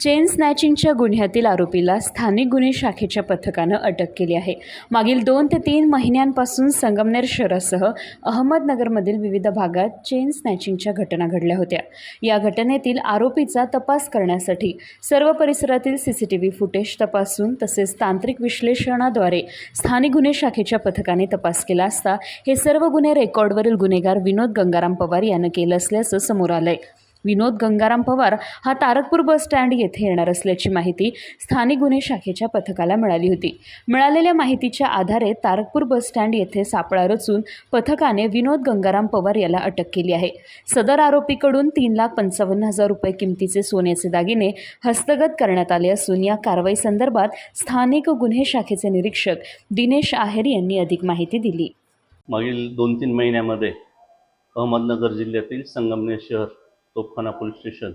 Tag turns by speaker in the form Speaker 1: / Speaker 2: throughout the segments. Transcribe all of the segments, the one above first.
Speaker 1: Chain स्नॅचिंगच्या गुन्ह्यातील आरोपीला स्थानिक गुन्हे शाखेच्या पथकानं अटक केली आहे. मागील दोन ते तीन महिन्यांपासून संगमनेर शहरासह अहमदनगरमधील विविध भागात चेन स्नॅचिंगच्या घटना घडल्या होत्या. या घटनेतील आरोपीचा तपास करण्यासाठी सर्व परिसरातील C C T V footage तपासून तसेच तांत्रिक विश्लेषणाद्वारे स्थानिक गुन्हे शाखेच्या पथकाने तपास केला असता हे सर्व गुन्हे रेकॉर्डवरील गुन्हेगार विनोद गंगाराम पवार यानं केलं असल्याचं समोर आलं आहे विनोद गंगाराम पवार हा तारकपूर बस स्टँड येथे येणार असल्याची माहिती स्थानिक गुन्हे शाखेच्या पथकाला मिळाली होती. मिळालेल्या माहितीच्या आधारे तारकपूर बस स्टँड येथे सापळा रचून पथकाने विनोद गंगाराम पवार याला अटक केली आहे. सदर आरोपीकडून तीन लाख पंचावन्न हजार रुपये किमतीचे सोन्याचे दागिने हस्तगत करण्यात आले असून या कारवाई संदर्भात स्थानिक गुन्हे शाखेचे निरीक्षक दिनेश आहेर यांनी अधिक माहिती दिली.
Speaker 2: मागील दोन तीन महिन्यामध्ये अहमदनगर जिल्ह्यातील संगमनेर शहर तोफखाना पोलीस स्टेशन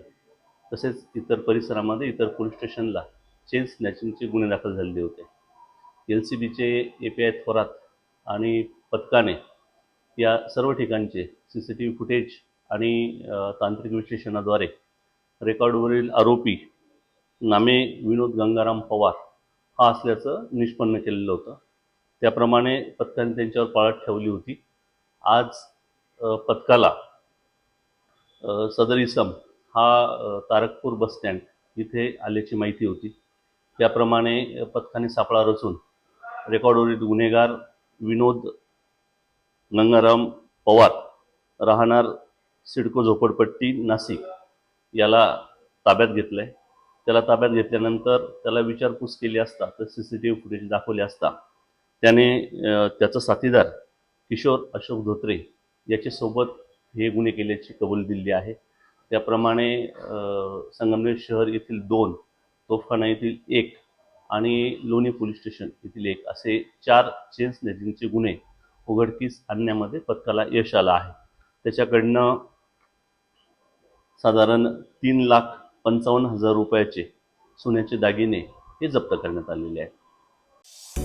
Speaker 2: तसेच इतर परिसरामध्ये इतर पोलीस स्टेशनला चेन स्नॅचिंगचे गुन्हे दाखल झालेले होते. एल सी बीचे ए पी आय थोरात आणि पथकाने या सर्व ठिकाणचे C C T V footage आणि तांत्रिक विश्लेषणाद्वारे रेकॉर्डवरील आरोपी नामे विनोद गंगाराम पवार हा असल्याचं निष्पन्न केलेलं होतं. त्याप्रमाणे पथकाने त्यांच्यावर पाळत ठेवली होती. आज पथकाला सदर इसम हा तारकपूर बस स्टँड इथे आल्याची माहिती होती. त्याप्रमाणे पथकाने सापळा रचून रेकॉर्डवरील गुन्हेगार विनोद गंगाराम पवार राहणार सिडको झोपडपट्टी नाशिक याला ताब्यात घेतलं आहे त्याला ताब्यात घेतल्यानंतर त्याला विचारपूस केली असता तर C C T V footage दाखवले असता त्याने त्याचा साथीदार किशोर अशोक धोत्रे याच्यासोबत हे गुन्हे केल्याची कबूल दिली आहे. त्याप्रमाणे संगमनेर शहर येथील दोन तोफखाना येथील एक आणि लोणी पोलीस स्टेशन येथील एक असे चार चेन स्नॅचिंगचे गुन्हे उघडकीस आणण्यामध्ये पथकाला यश आलं आहे. त्याच्याकडनं साधारण तीन लाख पंचावन्न हजार रुपयाचे सोन्याचे दागिने हे जप्त करण्यात आलेले आहेत.